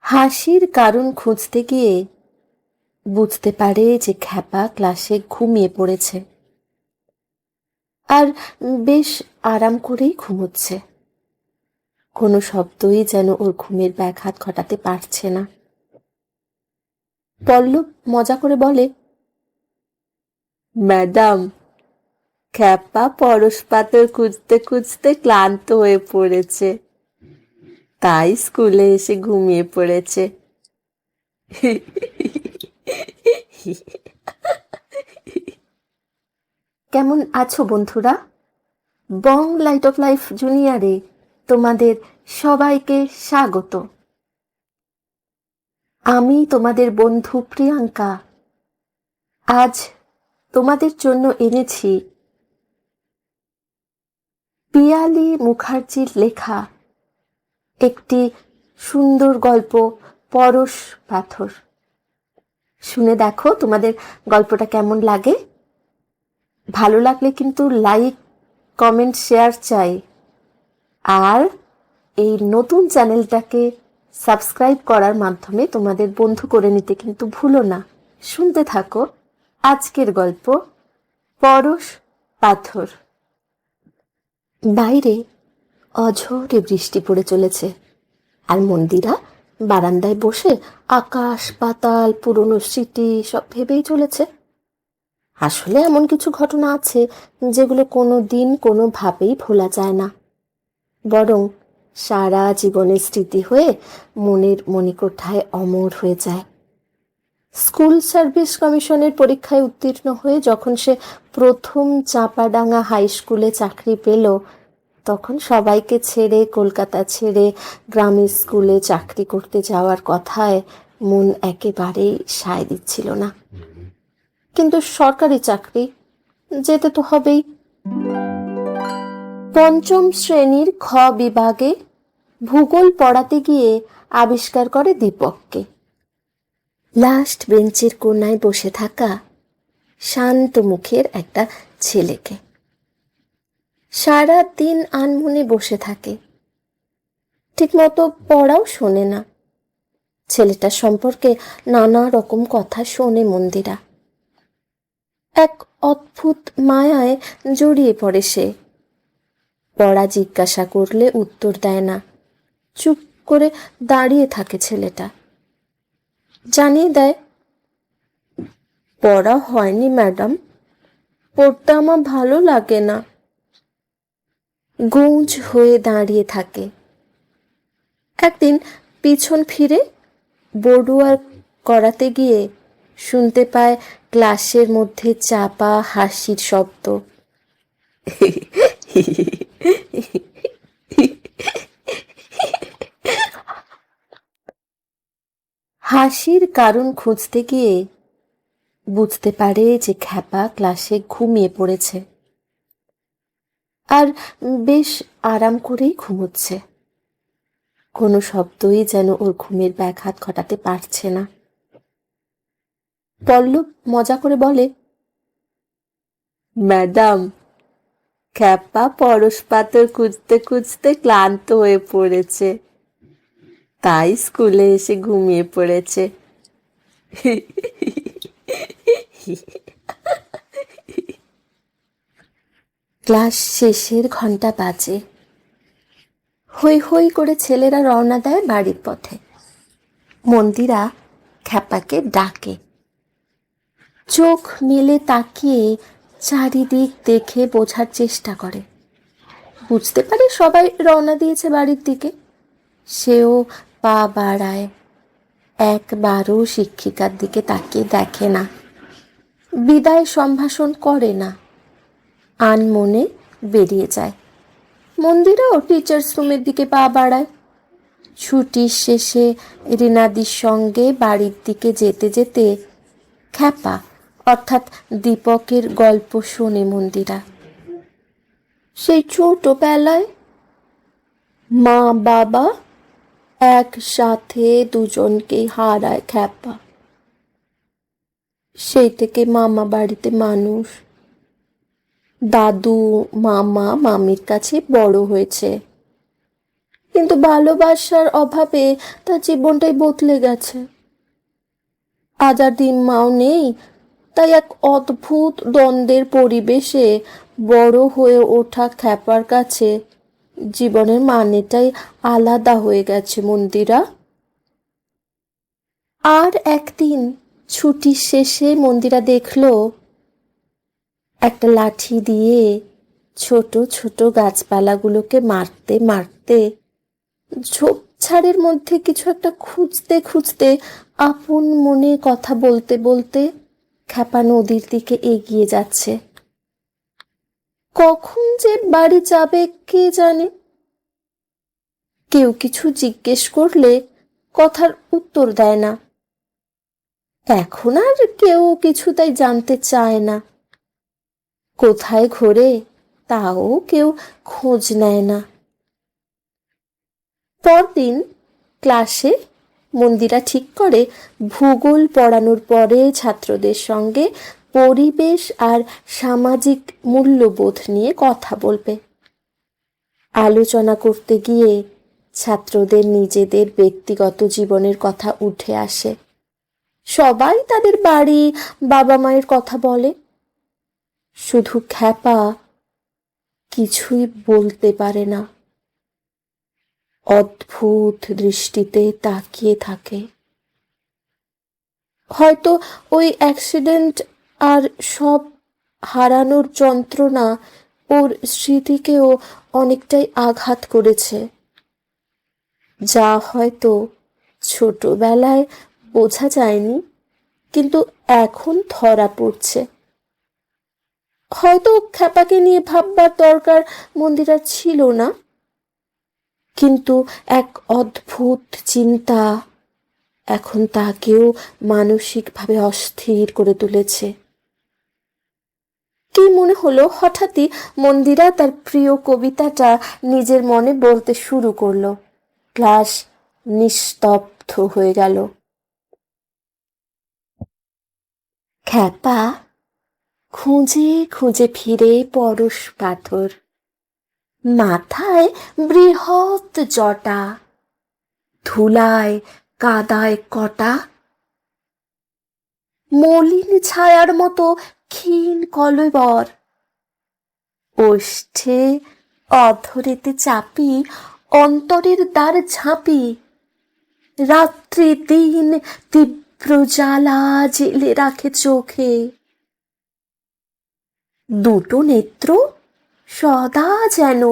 হাসির কারণ খুঁজতে গিয়ে বুঝতে পারে যে খ্যাপা ক্লাসে ঘুমিয়ে পড়েছে। আর বেশ আরাম করেই ঘুমোচ্ছে। কোনো শব্দই যেন ওর ঘুমের ব্যাঘাত ঘটাতে পারছে না। পল্লব মজা করে বলে, ম্যাডাম খ্যাপা পরশ পাথর খুঁজতে খুঁজতে ক্লান্ত হয়ে পড়েছে। তাই স্কুলে এসে ঘুমিয়ে পড়েছে। কেমন আছো বন্ধুরা? বং লাইট অফ লাইফ জুনিয়রে তোমাদের সবাইকে স্বাগত। আমি তোমাদের বন্ধু প্রিয়াঙ্কা। আজ তোমাদের জন্য এনেছি পিয়ালি মুখার্জির লেখা একটি সুন্দর গল্প, পরশ পাথর। শুনে দেখো তোমাদের গল্পটা কেমন লাগে। ভালো লাগলে কিন্তু লাইক, কমেন্ট, শেয়ার চাই। আর এই নতুন চ্যানেলটাকে সাবস্ক্রাইব করার মাধ্যমে তোমাদের বন্ধু করে নিতে কিন্তু ভুলো না। শুনতে থাকো আজকের গল্প, পরশ পাথর। বাইরে অঝোরে বৃষ্টি পড়ে চলেছে, আর মন্দিরা বারান্দায় বসে আকাশ, পাতাল, পুরনো স্মৃতি সব ভেবেই চলেছে। আসলে এমন কিছু ঘটনা আছে যেগুলো কোনো দিন কোনোভাবেই ভোলা যায় না। বরং সারা জীবনের স্মৃতি হয়ে মনের মণিকোঠায় অমর হয়ে যায়। স্কুল সার্ভিস কমিশনের পরীক্ষায় উত্তীর্ণ হয়ে যখন সে প্রথম চাঁপাডাঙ্গা হাই স্কুলে চাকরি পেল, তখন সবাইকে ছেড়ে কলকাতা ছেড়ে গ্রামের স্কুলে চাকরি করতে যাওয়ার কথায় মন একেবারেই সায় দিচ্ছিল না। কিন্তু সরকারি চাকরি যেতে তো হবেই। পঞ্চম শ্রেণির খ বিভাগে ভূগোল পড়াতে গিয়ে আবিষ্কার করে দীপককে। লাস্ট বেঞ্চের কোনায় বসে থাকা শান্ত মুখের একটা ছেলেকে। সারা দিন আনমনে বসে থাকে। ঠিকমতো পড়াও শোনে না। ছেলেটার সম্পর্কে নানা রকম কথা শোনে মন্দিরা। এক অদ্ভুত মায়ায় জড়িয়ে পড়ে সে। পড়া জিজ্ঞাসা করলে উত্তর দেয় না। চুপ করে দাঁড়িয়ে থাকে ছেলেটা। জানিয়ে দেয়, পড়া হয়নি, ম্যাডাম। পড়তে আমার ভালো লাগে না। গুঞ্জ হয়ে দাঁড়িয়ে থাকে। একদিন পিছন ফিরে বড়ুয়ার করাতে গিয়ে শুনতে পায় ক্লাসের মধ্যে চাপা হাসির শব্দ। হাসির কারণ খুঁজতে গিয়ে বুঝতে পারে যে খ্যাপা ক্লাসে ঘুমিয়ে পড়েছে। আর বেশ আরাম করেই ঘুমোচ্ছে। কোনো শব্দই যেন ওর ঘুমের ব্যাঘাত ঘটাতে পারছে না। পল্লব মজা করে বলে, ম্যাডাম, খ্যাপা পরশ পাথর খুঁজতে খুঁজতে ক্লান্ত হয়ে পড়েছে। তাই স্কুলে এসে ঘুমিয়ে পড়েছে। ক্লাস শেষের ঘণ্টা বাজে। হই হই করে ছেলেরা রওনা দেয় বাড়ির পথে। মন্দিরা খ্যাপাকে ডাকে। চোখ মেলে তাকিয়ে চারিদিক দেখে বোঝার চেষ্টা করে। বুঝতে পারে সবাই রওনা দিয়েছে বাড়ির দিকে। সেও পা বাড়ায়। একবারও শিক্ষিকার দিকে তাকিয়ে দেখে না। বিদায় সম্ভাষণ করে না। আনমনে বেরিয়ে যায়। মন্দিরেও টিচার্স রুমের দিকে পা বাড়ায়। ছুটির শেষে রিনাদির সঙ্গে বাড়ির দিকে যেতে যেতে খ্যাপা, অর্থাৎ দীপকের গল্প শোনে মন্দিরা। সেই ছোটবেলায় মা বাবা একসাথে দুজনকে হারায় খ্যাপা। সেই থেকে মামা বাড়িতে মানুষ। দাদু, মামা, মামির কাছে বড় হয়েছে। কিন্তু ভালোবাসার অভাবে তার জীবনটাই বদলে গেছে। আজ আর দিন মাও নেই, তাই এক অদ্ভুত দ্বন্দ্বের পরিবেশে বড় হয়ে ওঠা খ্যাপার কাছে জীবনের মানেটাই আলাদা হয়ে গেছে মন্দিরা। আর একদিন ছুটির শেষে মন্দিরা দেখল, একটা লাঠি দিয়ে ছোট ছোট গাছপালাগুলোকে মারতে মারতে ঝোপঝাড়ের মধ্যে কিছু একটা খুঁজতে খুঁজতে আপন মনে কথা বলতে বলতে খ্যাপা নদীর দিকে এগিয়ে যাচ্ছে। কখন যে বাড়ি যাবে কে জানে? কেউ কিছু জিজ্ঞেস করলে কথার উত্তর দেয় না। এখন আর কেউ কিছু তাই জানতে চায় না। কোথায় ঘোরে তাও কেউ খোঁজ নেয় না। পরদিন ক্লাসে মন্দিরা ঠিক করে ভূগোল পড়ানোর পরে ছাত্রদের সঙ্গে পরিবেশ আর সামাজিক মূল্যবোধ নিয়ে কথা বলবে। আলোচনা করতে গিয়ে ছাত্রদের নিজেদের ব্যক্তিগত জীবনের কথা উঠে আসে। সবাই তাদের বাড়ি বাবা মায়ের কথা বলে। শুধু খ্যাপা কিছুই বলতে পারে না। অদ্ভুত দৃষ্টিতে তাকিয়ে থাকে। হয়তো ওই অ্যাক্সিডেন্ট আর সব হারানোর যন্ত্রণা ওর স্মৃতিকেও অনেকটাই আঘাত করেছে। যা হয়তো ছোটবেলায় বোঝা যায়নি, কিন্তু এখন ধরা পড়ছে। হয়তো খ্যাপাকে নিয়ে ভাববার দরকার মন্দিরার ছিল না, কিন্তু এক অদ্ভুত চিন্তা এখন তাকেও মানসিকভাবে অস্থির করে তুলেছে। কি মনে হলো? হঠাৎই মন্দিরা তার প্রিয় কবিতাটা নিজের মনে বলতে শুরু করল। ক্লাস নিস্তব্ধ হয়ে গেল। খ্যাপা, খুঁজে খুঁজে ফিরে পরশ পাথর। মাথায় বৃহৎ জটা, ধুলায় কাদায় কটা। মলিন ছায়ার মতো ক্ষীণ কলবর। ওষ্ঠে অধরেতে চাপি অন্তরের দ্বার ঝাঁপি। রাত্রি দিন তীব্র জ্বালা জেলে রাখে চোখে। দুটো নেত্র সদা যেন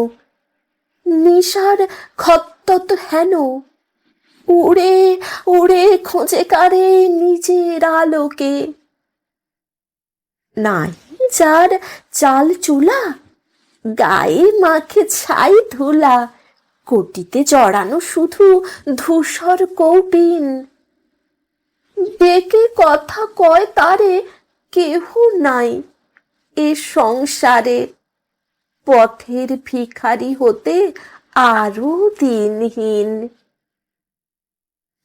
নিশার খত্তত হেন। উড়ে উড়ে খোঁজে কারে নিজের আলোকে। নাই যার চাল চুলা, গায়ে মাখে ছাই ধুলা, কোটিতে জড়ানো শুধু ধূসর কৌপিন ডেকে কথা কয় তারে কেহ নাই এ সংসারে। পথের ভিখারি হতে আরও দিনহীন।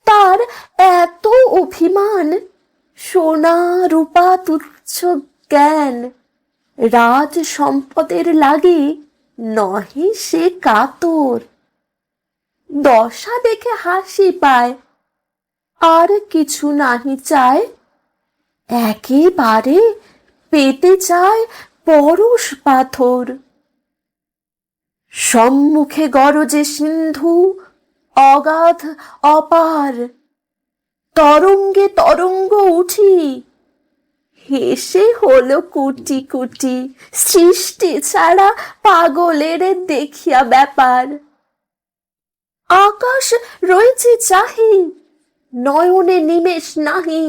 তার এত অভিমান, সোনা রূপা তুচ্ছ জ্ঞান রাজ সম্পদের লাগে, নহে সে কাতর। দশা দেখে হাসি পায়, আর কিছু নাহি চায়। একেবারে পেতে চায় পরশ পাথর। সম্মুখে গরজে সিন্ধু, অগাধ অপার। তরঙ্গে তরঙ্গ উঠি হেসে হলো কুটি কুটি। সৃষ্টি ছাড়া পাগলের দেখিয়া ব্যাপার। আকাশ রয়েছে চাহি, নয়নে নিমেষ নাহি।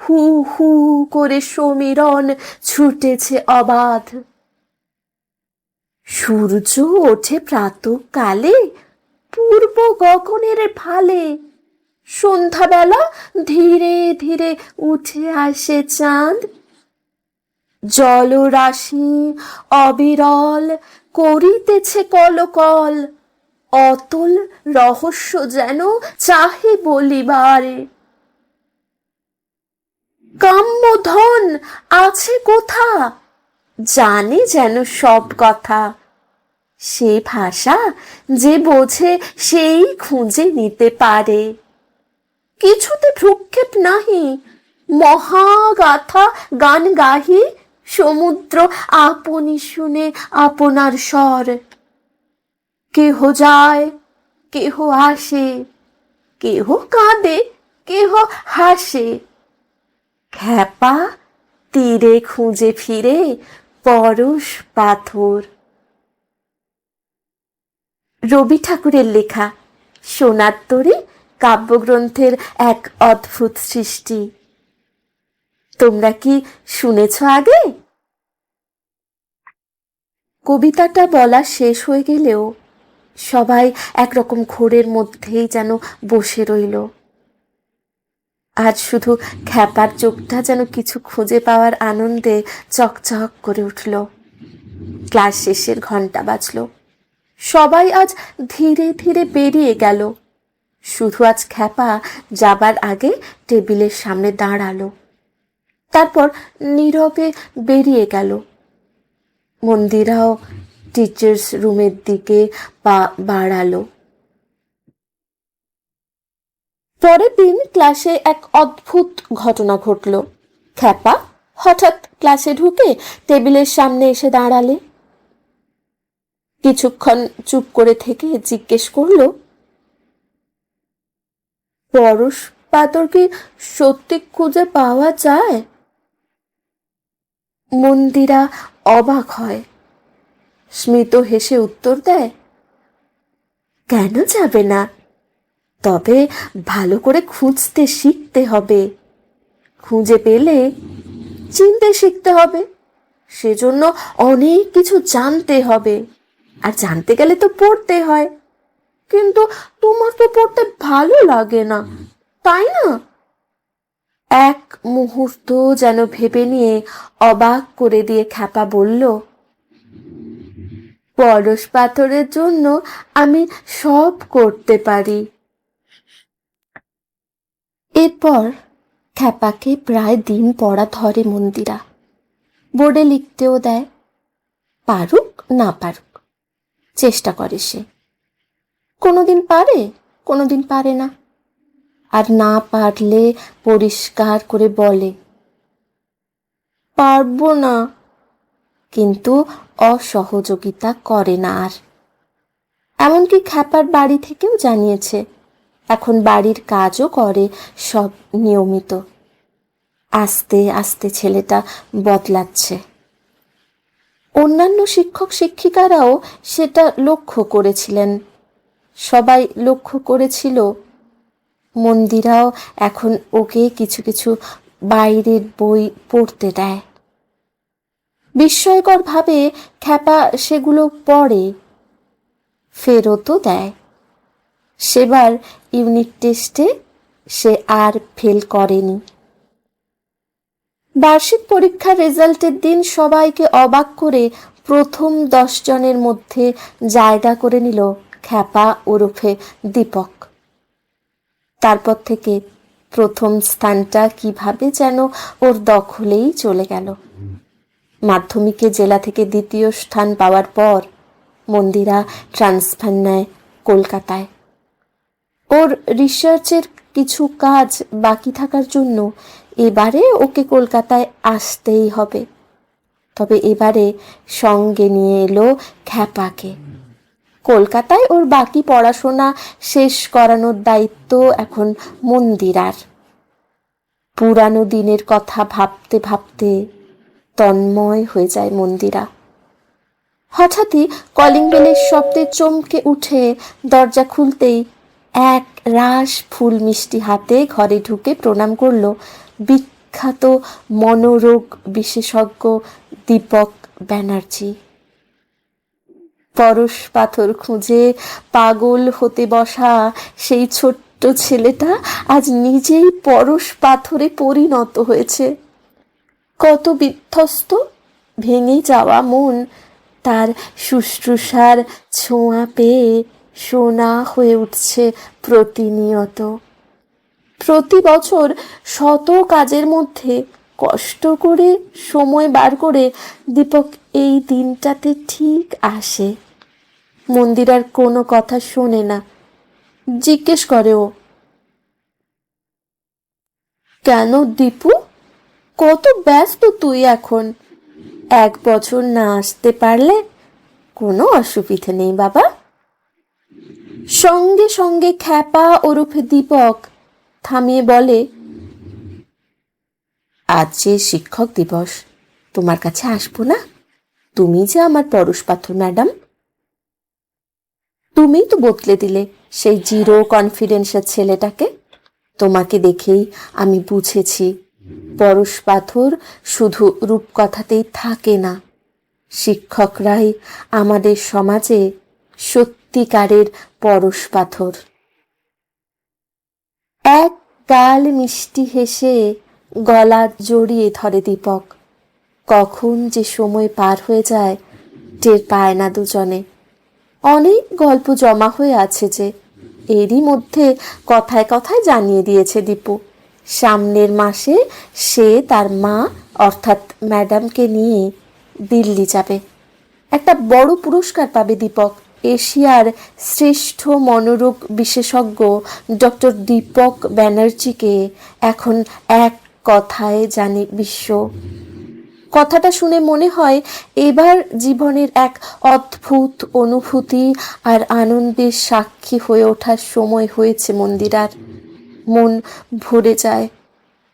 হু হু করে সমীরণ ছুটেছে অবাধ। সূর্য ওঠে প্রাতকালে, পূর্ব গগনের ভালে সন্ধ্যাবেলা ধীরে ধীরে উঠে আসে চাঁদ। জলরাশি অবিরল করিতেছে কলকল, অতল রহস্য যেন চাহে বলিবারে। কাম্য ধন আছে কোথা? জানে যেন সব কথা। সে ভাষা যে বোঝে সেই খুঁজে নিতে পারে। কিছুতে ভ্রুক্ষেপ নাহি। মহাগাথা গান গাহি, সমুদ্র আপনি শুনে আপনার স্বর। কেহ যায়, কেহ আসে, কেহ কাঁদে, কেহ হাসে। খ্যাপা তীরে খুঁজে ফিরে পরশ পাথর। রবি ঠাকুরের লেখা, সোনার তরী কাব্যগ্রন্থের এক অদ্ভুত সৃষ্টি। তোমরা কি শুনেছ আগে? কবিতাটা বলা শেষ হয়ে গেলেও সবাই একরকম ঘোরের মধ্যেই যেন বসে রইল। আজ শুধু খ্যাপার চোখটা যেন কিছু খুঁজে পাওয়ার আনন্দে চকচক করে উঠল। ক্লাস শেষের ঘণ্টা বাজলো। সবাই আজ ধীরে ধীরে বেরিয়ে গেল। শুধু আজ খ্যাপা যাবার আগে টেবিলের সামনে দাঁড়াল। তারপর নীরবে বেরিয়ে গেল। মন্দিরাও টিচার্স রুমের দিকে পা বাড়ালো। পরের দিন ক্লাসে এক অদ্ভুত ঘটনা ঘটল। খ্যাপা হঠাৎ ক্লাসে ঢুকে টেবিলের সামনে এসে দাঁড়ালে। কিছুক্ষণ চুপ করে থেকে জিজ্ঞেস করল পরশ পাথর কি সত্যি খুঁজে পাওয়া যায়? মন্দিরা অবাক হয়। স্মিত হেসে উত্তর দেয়, কেন যাবে না? তবে ভালো করে খুঁজতে শিখতে হবে। খুঁজে পেলে চিনতে শিখতে হবে। সেজন্য অনেক কিছু জানতে হবে। আর জানতে গেলে তো পড়তে হয়। কিন্তু তোমার তো পড়তে ভালো লাগে না, তাই না? এক মুহূর্ত যেন ভেবে নিয়ে অবাক করে দিয়ে খ্যাপা বলল, পরশ পাথরের জন্য আমি সব করতে পারি। এরপর খ্যাপাকে প্রায় দিন পড়া ধরে মন্দিরা। বোর্ডে লিখতেও দেয়, পারুক না পারুক, চেষ্টা করে সে। কোনোদিন পারে কোনোদিন পারে না। আর না পারলে পরিষ্কার করে বলে, পারব না। কিন্তু অসহযোগিতা করে না আর। এমনকি খ্যাপার বাড়ি থেকেও জানিয়েছে, এখন বাড়ির কাজও করে সব নিয়মিত। আস্তে আস্তে ছেলেটা বদলাচ্ছে। অন্যান্য শিক্ষক শিক্ষিকারাও সেটা লক্ষ্য করেছিলেন। সবাই লক্ষ্য করেছিল, মন্দিরাও এখন ওকে কিছু কিছু বাইরের বই পড়তে দেয়। বিস্ময়করভাবে খ্যাপা সেগুলো পড়ে, ফেরতও দেয়। সেবার ইউনিট টেস্টে সে আর ফেল করেনি। বার্ষিক পরীক্ষার রেজাল্টের দিন সবাইকে অবাক করে প্রথম দশ জনের মধ্যে জায়গা করে নিল খ্যাপা ওরফে দীপক। তারপর থেকে প্রথম স্থানটা কীভাবে যেন ওর দখলেই চলে গেল। মাধ্যমিকে জেলা থেকে দ্বিতীয় স্থান পাওয়ার পর মন্দিরা ট্রান্সফার নেয় কলকাতায়। ওর রিসার্চের কিছু কাজ বাকি থাকার জন্য এবারে ওকে কলকাতায় আসতেই হবে। তবে এবারে সঙ্গে নিয়ে এলো খ্যাপাকে। কলকাতায়, ওর বাকি পড়াশোনা শেষ করানোর দায়িত্ব এখন মন্দিরার। পুরানো দিনের কথা ভাবতে ভাবতে তন্ময় হয়ে যায় মন্দিরা। হঠাৎই কলিং বেলের শব্দে চমকে উঠে দরজা খুলতেই এক রাস ফুল মিষ্টি হাতে ঘরে ঢুকে প্রণাম করল বিখ্যাত মনোরোগ বিশেষজ্ঞ দীপক ব্যানার্জি। পরশ পাথর খুঁজে পাগল হতে বসা সেই ছোট্ট ছেলেটা আজ নিজেই পরশ পাথরে পরিণত হয়েছে। কত বিধ্বস্ত, ভেঙে যাওয়া মন, তার শুশ্রূষার ছোঁয়া পেয়ে সোনা হয়ে উঠছে প্রতিনিয়ত। প্রতি বছর শত কাজের মধ্যে কষ্ট করে সময় বার করে দীপক এই দিনটাতে ঠিক আসে। মন্দিরার কোনো কথা শোনে না। জিজ্ঞেস করে ও, কেন দীপু? কত ব্যস্ত তুই এখন। এক বছর না আসতে পারলে কোনো অসুবিধে নেই বাবা। সঙ্গে সঙ্গে খ্যাপা ওরফে দীপক থামিয়ে বলে, আজ যে শিক্ষক দিবস, তোমার কাছে আসব না? তুমি যে আমার পরশ পাথর, ম্যাডাম তুমিই তো বদলে দিলে সেই জিরো কনফিডেন্সের ছেলেটাকে। তোমাকে দেখেই আমি বুঝেছি, পরশ পাথর শুধু রূপকথাতেই থাকে না। শিক্ষকরাই আমাদের সমাজে সত্যিকারের পরশ পাথর। এক গাল মিষ্টি হেসে গলা জড়িয়ে ধরে দীপক। কখন যে সময় পার হয়ে যায় টের পায় না দুজনে। অনেক গল্প জমা হয়ে আছে যে এরই মধ্যে কথায় কথায় জানিয়ে দিয়েছে দীপু। সামনের মাসে সে তার মা, অর্থাৎ ম্যাডামকে নিয়ে দিল্লি যাবে। একটা বড় পুরস্কার পাবে দীপক। এশিয়ার শ্রেষ্ঠ মনোরোগ বিশেষজ্ঞ ডক্টর দীপক ব্যানার্জিকে এখন এক কথায় জানে বিশ্ব কথাটা শুনে মনে হয় এবার জীবনের এক অদ্ভুত অনুভূতি আর আনন্দের সাক্ষী হয়ে ওঠার সময় হয়েছে মন্দিরার। মন ভরে যায়,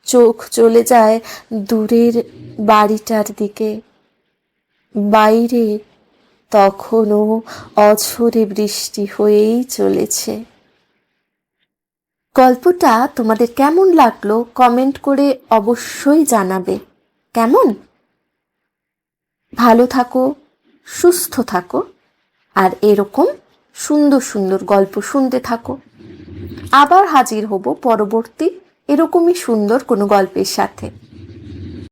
চোখ চলে যায় দূরের বাড়িটার দিকে। বাইরে তখনও অঝরে বৃষ্টি হয়েই চলেছে। গল্পটা তোমাদের কেমন লাগল কমেন্ট করে অবশ্যই জানাবে। কেমন? ভালো থাকো, সুস্থ থাকো, আর এরকম সুন্দর সুন্দর গল্প শুনতে থাকো। আবার হাজির হব পরবর্তী এরকমই সুন্দর কোনো গল্পের সাথে।